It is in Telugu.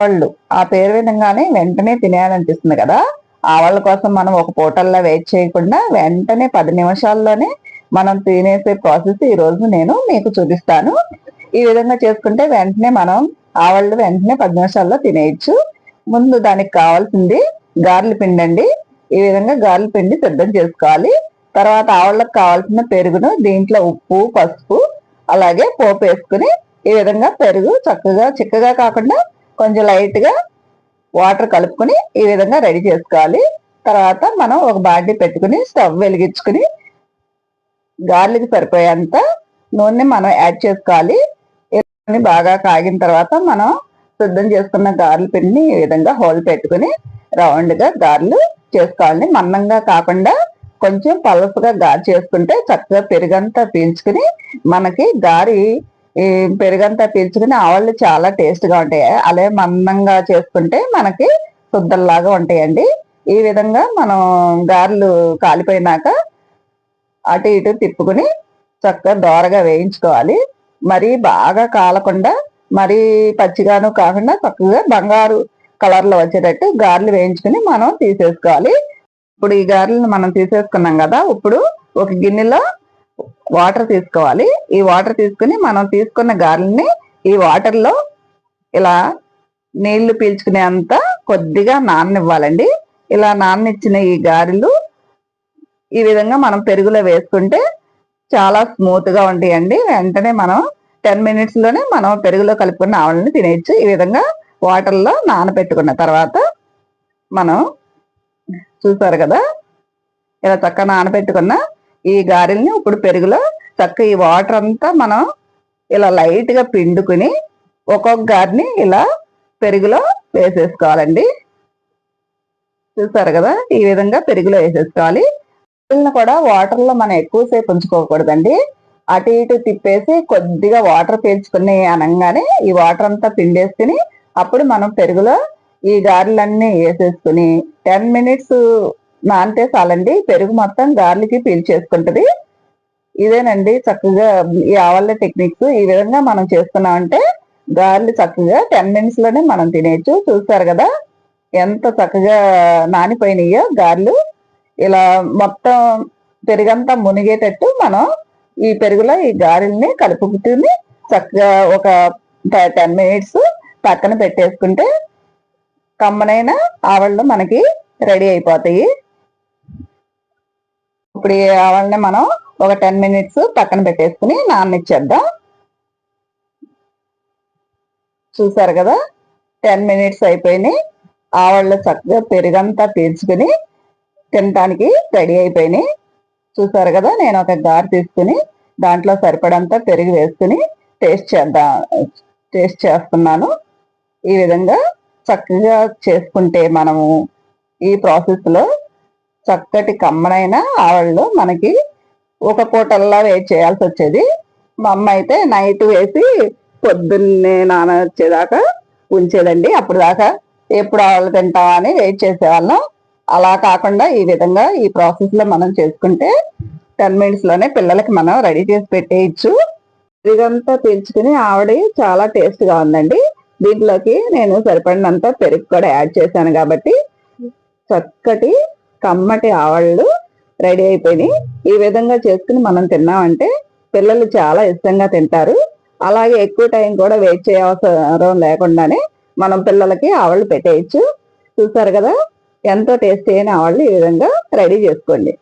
వాళ్ళు. ఆ పేరు విధంగానే వెంటనే తినేయాలనిపిస్తుంది కదా? ఆవాళ్ళ కోసం మనం ఒక పూటల్లో వెయిట్ చేయకుండా వెంటనే పది నిమిషాల్లోనే మనం తినేసే ప్రాసెస్ ఈ రోజు నేను మీకు చూపిస్తాను. ఈ విధంగా చేసుకుంటే వెంటనే మనం ఆవాళ్ళు వెంటనే పది నిమిషాల్లో తినేయచ్చు. ముందు దానికి కావాల్సింది గార్ల పిండి అండి. ఈ విధంగా గార్ల పిండి సిద్ధం చేసుకోవాలి. తర్వాత ఆవళ్ళకు కావాల్సిన పెరుగును దీంట్లో ఉప్పు పసుపు అలాగే పోపు వేసుకుని ఈ విధంగా పెరుగు చక్కగా చిక్కగా కాకుండా కొంచెం లైట్గా వాటర్ కలుపుకొని ఈ విధంగా రెడీ చేసుకోవాలి. తర్వాత మనం ఒక బాడీ పెట్టుకుని స్టవ్ వెలిగించుకుని గార్లిక్ సరిపోయేంత నూనె మనం యాడ్ చేసుకోవాలి. నూనె బాగా కాగిన తర్వాత మనం సిద్ధం చేసుకున్న గార్లు పిండిని ఈ విధంగా హోల్ పెట్టుకుని రౌండ్గా గార్లు చేసుకోవాలి మందంగా కాకుండా కొంచెం పలసగా గారి చేసుకుంటే చక్కగా పెరుగంతా పీల్చుకుని మనకి గారి ఈ పెరుగంతా పీల్చుకుని ఆవళ్ళు చాలా టేస్ట్గా ఉంటాయి. అలాగే మందంగా చేసుకుంటే మనకి శుద్ధల్లాగా ఉంటాయండి. ఈ విధంగా మనం గారెలు కాలిపోయినాక అటు ఇటు తిప్పుకుని చక్కగా దోరగా వేయించుకోవాలి. మరీ బాగా కాలకుండా మరీ పచ్చిగాను కాకుండా చక్కగా బంగారు కలర్లో వచ్చేటట్టు గారెలు వేయించుకుని మనం తీసేసుకోవాలి. ఇప్పుడు ఈ గారెలను మనం తీసేసుకున్నాం కదా ఇప్పుడు ఒక గిన్నెలో వాటర్ తీసుకోవాలి. ఈ వాటర్ తీసుకుని మనం తీసుకున్న గారెల్ని ఈ వాటర్లో ఇలా నీళ్ళు పీల్చుకునేంత కొద్దిగా నాననివ్వాలండి. ఇలా నాననిచ్చిన ఈ గారెలు ఈ విధంగా మనం పెరుగులో వేసుకుంటే చాలా స్మూత్గా ఉంటాయండి. వెంటనే మనం టెన్ మినిట్స్లోనే మనం పెరుగులో కలుపుకున్న ఆవులని తినేయచ్చు. ఈ విధంగా వాటర్లో నానబెట్టుకున్న తర్వాత మనం చూసారు కదా? ఇలా చక్కగా నానబెట్టుకున్న ఈ గారెల్ని ఇప్పుడు పెరుగులో చక్క ఈ వాటర్ అంతా మనం ఇలా లైట్గా పిండుకుని ఒక్కొక్క గారిని ఇలా పెరుగులో వేసేసుకోవాలండి. చూసారు కదా? ఈ విధంగా పెరుగులో వేసేసుకోవాలి. పిల్లల్ని కూడా వాటర్లో మనం ఎక్కువసేపు ఉంచుకోకూడదండి. అటు ఇటు తిప్పేసి కొద్దిగా వాటర్ పీల్చుకుని అనగానే ఈ వాటర్ అంతా పిండేసుకుని అప్పుడు మనం పెరుగులో ఈ గారెలన్నీ వేసేసుకుని టెన్ మినిట్స్ నానితే చాలండి. పెరుగు మొత్తం గార్లికి పీల్చేసుకుంటది ఇదేనండి చక్కగా ఈ ఆవల్ల టెక్నిక్స్. ఈ విధంగా మనం చేసుకున్నామంటే గారెలు చక్కగా టెన్ మినిట్స్లోనే మనం తినేయచ్చు. చూస్తారు కదా? ఎంత చక్కగా నానిపోయినాయో గారెలు. ఇలా మొత్తం పెరుగంతా మునిగేటట్టు మనం ఈ పెరుగులో ఈ గారెల్ని కలుపుకుని చక్కగా ఒక టెన్ మినిట్స్ పక్కన పెట్టేసుకుంటే కమ్మనైన ఆవళ్ళు మనకి రెడీ అయిపోతాయి. ఇప్పుడు ఆవాలని మనం ఒక టెన్ మినిట్స్ పక్కన పెట్టేసుకుని నాననిచ్చేద్దాం. చూసారు కదా? టెన్ మినిట్స్ అయిపోయినాయి. ఆవాళ్ళు చక్కగా పెరుగంతా పీల్చుకుని తినటానికి రెడీ అయిపోయినాయి. చూసారు కదా? నేను ఒక గారు తీసుకుని దాంట్లో సరిపడంతా పెరుగు వేసుకుని టేస్ట్ చేద్దాం టేస్ట్ చేస్తున్నాను. ఈ విధంగా చక్కగా చేసుకుంటే మనము ఈ ప్రాసెస్లో చక్కటి కమ్మనైన ఆవళ్ళు మనకి ఒక పూటల్లా వేడి చేయాల్సి వచ్చేది మా అమ్మ అయితే నైట్ వేసి పొద్దున్నే నాన వచ్చేదాకా ఉంచేదండి. అప్పుడు దాకా ఎప్పుడు ఆవళ్ళు తింటామా అని వెయిట్ చేసేవాళ్ళం. అలా కాకుండా ఈ విధంగా ఈ ప్రాసెస్లో మనం చేసుకుంటే టెన్ మినిట్స్లోనే పిల్లలకి మనం రెడీ చేసి పెట్టేయచ్చు. ఇదంతా పీల్చుకుని ఆవిడ చాలా టేస్ట్గా ఉందండి. దీంట్లోకి నేను సరిపడినంత పెరుగు కూడా యాడ్ చేశాను కాబట్టి చక్కటి కమ్మటి ఆవళ్ళు రెడీ అయిపోయినాయి. ఈ విధంగా చేసుకుని మనం తిన్నామంటే పిల్లలు చాలా ఇష్టంగా తింటారు. అలాగే ఎక్కువ టైం కూడా వెయిట్ చేయవసరం లేకుండానే మనం పిల్లలకి ఆవళ్ళు పెట్టేయచ్చు. చూసారు కదా? ఎంతో టేస్టీ అయిన ఆవళ్ళు ఈ విధంగా రెడీ చేసుకోండి.